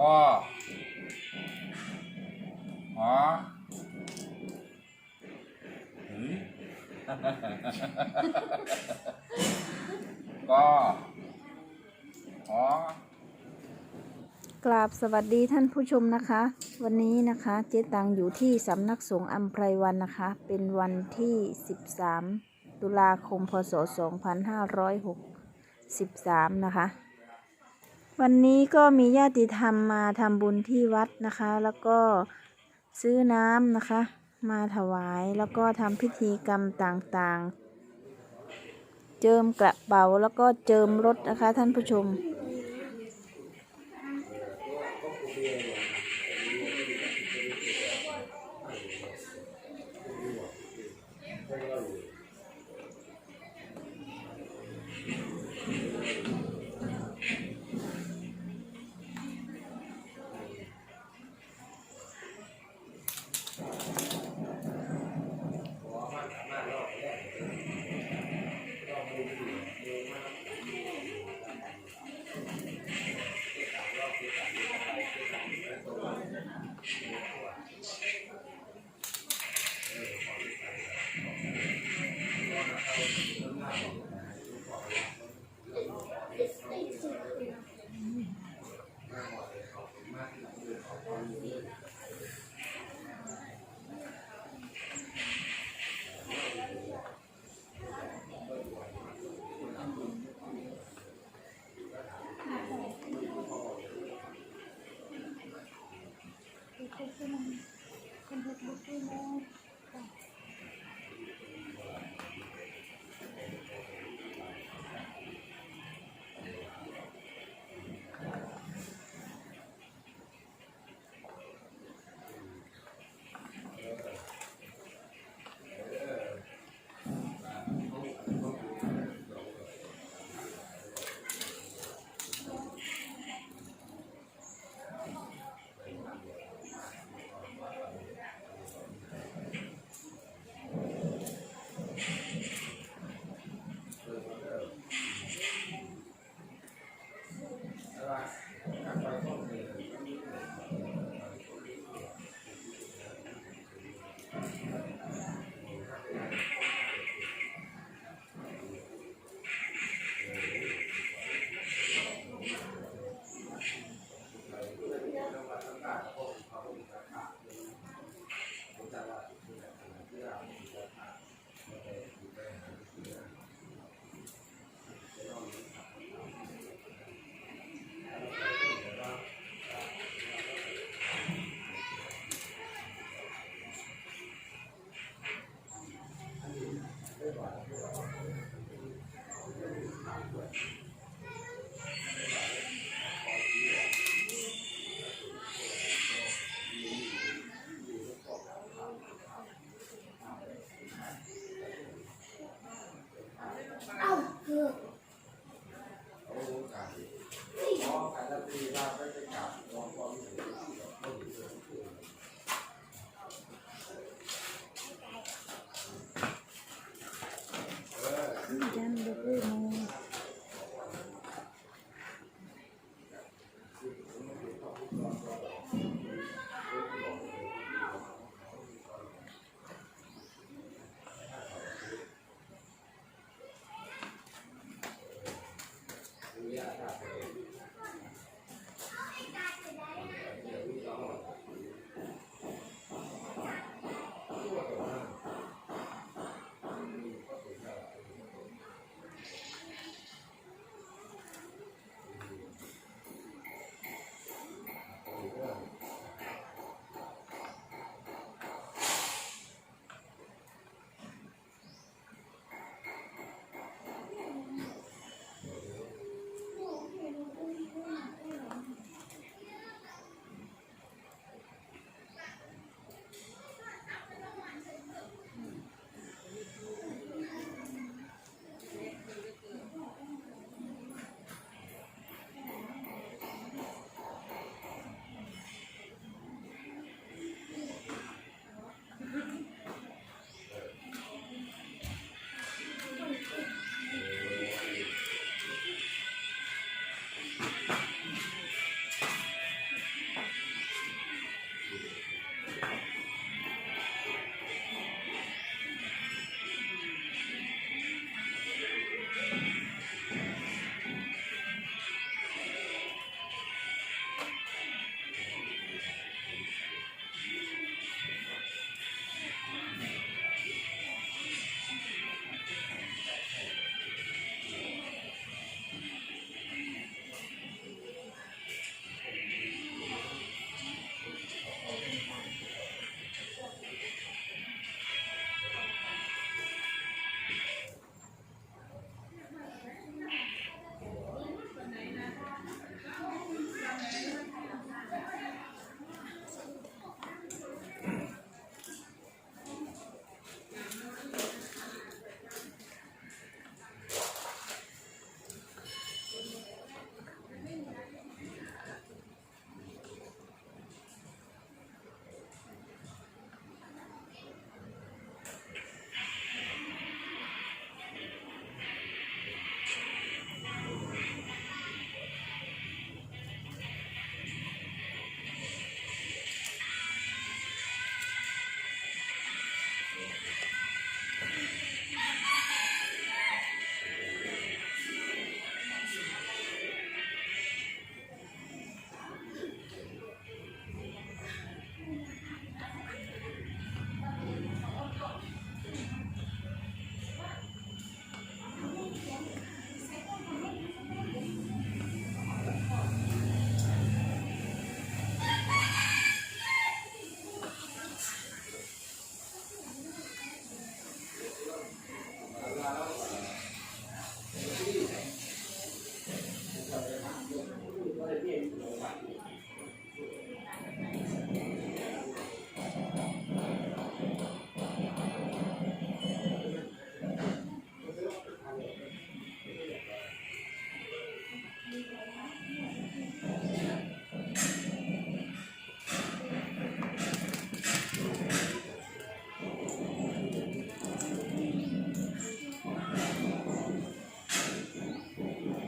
ก็หอเฮ้ยก็หอกราบสวัสดีท่านผู้ชมนะคะ วันนี้นะคะเจ๊ตังอยู่ที่สำนักสงฆ์อัมไพรวันนะคะ เป็นวันที่ 13 ตุลาคมพศ 2563 นะคะ วันนี้ก็มีญาติธรรมมาทำบุญที่วัดนะคะ แล้วก็ซื้อน้ำนะคะ มาถวายแล้วก็ทำพิธีกรรมต่างๆ เจิมกระเป๋าแล้วก็เจิมรถนะคะท่านผู้ชม ก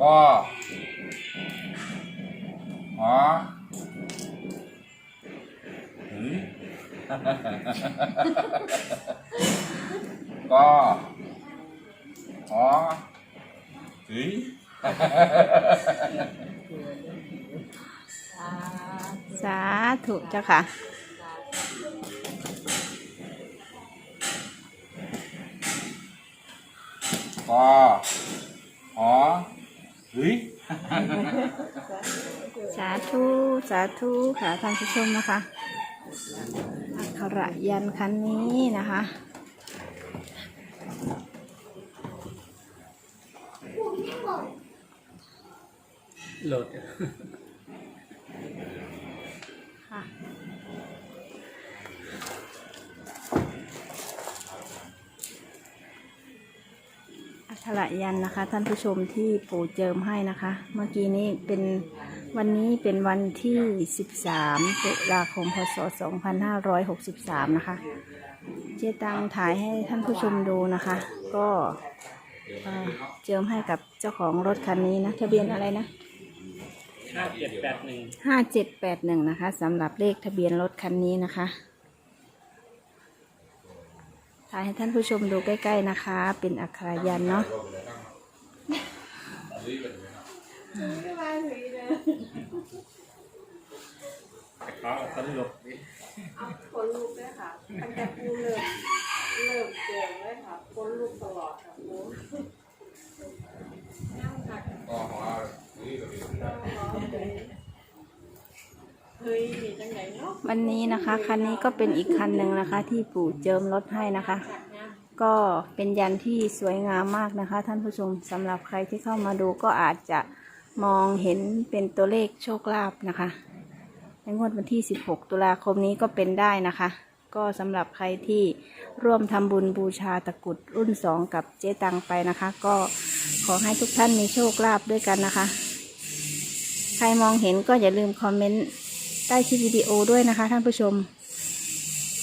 ก็หอเฮ้ยก็หอเฮ้ยสาธุเจ้าค่ะก็หอ เฮ้ยสาธุสาธุค่ะท่านผู้ชมนะคะอักขระยันต์คันนี้นะคะโหลด อักขระยันต์นะคะ ท่านผู้ชมที่ปู่เจิมให้นะคะ เมื่อกี้นี้เป็นวันนี้เป็นวันที่ 13 ตุลาคม พศ 2563 นะคะ เจตังถ่ายให้ท่านผู้ชมดูนะคะ ก็เอ่อเจิมให้กับเจ้าของรถคันนี้นะ ทะเบียนอะไรนะห้าเจ็ดแปดหนึ่งห้าเจ็ดแปดหนึ่งนะคะสำหรับเลขทะเบียนรถคันนี้นะคะ ถ่ายให้ท่านผู้ชมดูใกล้ ๆนะคะ เป็นอักขรายันเนาะเขาเขาหลบนี่คนลูกด้วยค่ะ วันนี้นะคะคันนี้ก็เป็นอีกคันหนึ่งนะคะ ที่ปู่เจิมรถให้นะคะ ก็เป็นยันที่สวยงามมากนะคะ ท่านผู้ชมสำหรับใครที่เข้ามาดูก็อาจจะมองเห็นเป็นตัวเลขโชคลาภนะคะ ในงวดวันที่ 16 ตุลาคมนี้ก็เป็นได้นะคะ ก็สำหรับใครที่ร่วมทำบุญบูชาตะกุดรุ่น 2 กับเจ๊ตังไปนะคะ ก็ขอให้ทุกท่านมีโชคลาภด้วยกันนะคะ ใครมองเห็นก็อย่าลืมคอมเมนต์ ใต้คลิปวิดีโอด้วยนะคะ ท่านผู้ชม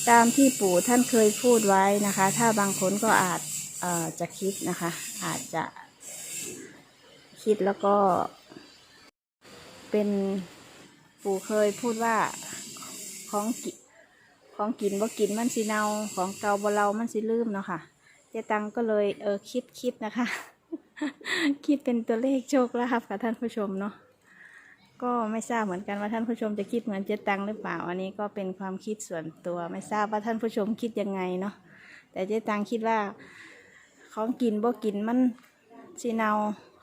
ตามที่ปู่ท่านเคยพูดไว้นะคะ ถ้าบางคนก็อาจอ่อจะคิดนะคะ อาจจะคิดแล้วก็ เป็นปู่เคยพูดว่าของกิของกินบ่กินมันสิเนาของเกาบ่เรามันสิลืมเนาะค่ะเจตังก็เลยเออคิดคิดนะคะ คิดเป็นตัวเลขโชคลาภค่ะท่านผู้ชมเนาะ ก็ไม่ทราบเหมือนกันว่าท่านผู้ชมจะคิดเหมือนเจ๊ตังหรือเปล่า อันนี้ก็เป็นความคิดส่วนตัวไม่ทราบว่าท่านผู้ชมคิดยังไงเนาะแต่เจ๊ตังคิดว่า ของกินบ่กินมันสิเนา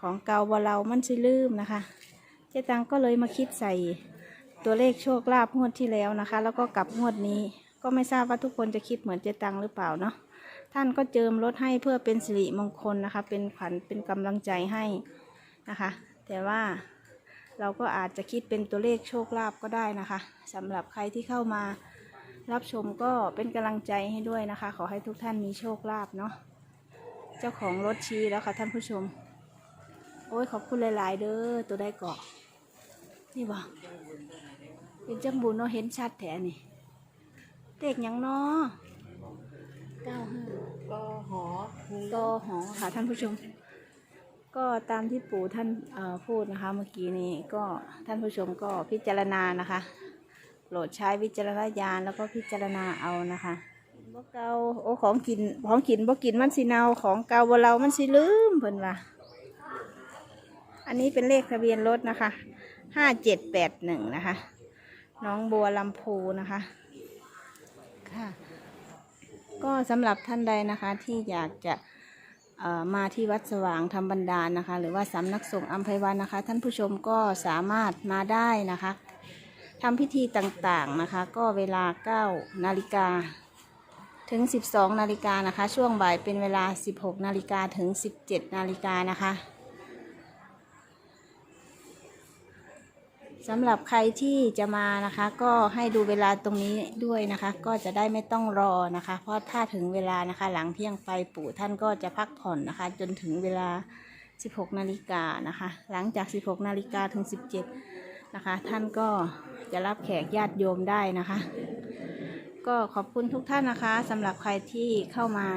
ของเก่าบ่เรามันสิลืมนะคะ เจ๊ตังก็เลยมาคิดใส่ตัวเลขโชคลาภงวดที่แล้วนะคะ แล้วก็กลับงวดนี้ ก็ไม่ทราบว่าทุกคนจะคิดเหมือนเจ๊ตังหรือเปล่าเนาะท่านก็เจิมรถให้เพื่อเป็นสิริมงคลนะคะ เป็นขวัญเป็นกำลังใจให้นะคะ แต่ว่า เราก็อาจจะคิดเป็นตัวเลขโชคลาภก็ได้นะคะสำหรับใครที่เข้ามารับชมก็เป็นกำลังใจให้ด้วยนะคะ ขอให้ทุกท่านมีโชคลาภเนาะเจ้าของรถชี้แล้วค่ะท่านผู้ชม โอ้ยขอบคุณหลาย ๆ เด้อตัวได้เกาะนี่บอกเป็นจังบุญเนาะเห็นชัดแถนี่เด็กหยังเนาะเก้าห้าก็หอก็หอค่ะท่านผู้ชม ก็ตามที่ปู่ท่านพูดนะคะ เมื่อกี้นี้ก็ท่านผู้ชมก็พิจารณานะคะโปรดใช้วิจารณญาณแล้วก็พิจารณาเอานะคะบ่เกาโอ้ของกินของกินบ่กินมันสิเนาของเกาบ่เรามันสิลืมเพิ่นว่าอันนี้เป็นเลขทะเบียนรถนะคะห้าเจ็ดแปดหนึ่งนะคะน้องบัวลำพูนะคะค่ะ ก็สำหรับท่านใดนะคะที่อยากจะ มาที่วัดสว่างธรรมบันดาลนะคะ หรือว่าสำนักสงฆ์อัมพวันนะคะ ท่านผู้ชมก็สามารถมาได้นะคะทำพิธีต่างๆนะคะ ก็เวลา 9 นาฬิกาถึง 12 นาฬิกานะคะ ช่วงบ่ายเป็นเวลา 16 นาฬิกาถึง 17 นาฬิกานะคะ สำหรับใครที่จะมานะคะ ก็ให้ดูเวลาตรงนี้ด้วยนะคะ ก็จะได้ไม่ต้องรอนะคะ เพราะถ้าถึงเวลานะคะ หลังเที่ยงไปปู่ท่านก็จะพักผ่อนนะคะ จนถึงเวลา 16 นาฬิกานะคะ หลังจาก 16 นาฬิกาถึง 17 นะคะ ท่านก็จะรับแขกญาติโยมได้นะคะ ก็ขอบคุณทุกท่านนะคะสำหรับใครที่เข้ามา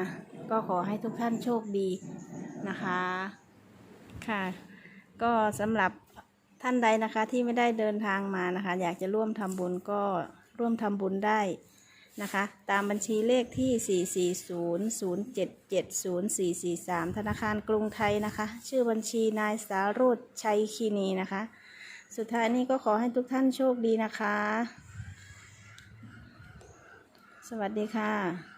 ก็ขอให้ทุกท่านโชคดีนะคะ ค่ะ ก็สำหรับ ท่านใดนะคะที่ไม่ได้เดินทางมานะคะ อยากจะร่วมทำบุญก็ร่วมทำบุญได้นะคะ ตามบัญชีเลขที่ 4400770443 ธนาคารกรุงไทยนะคะ ชื่อบัญชีนายสาโรธชัยคีนีนะคะ สุดท้ายนี้ก็ขอให้ทุกท่านโชคดีนะคะ สวัสดีค่ะ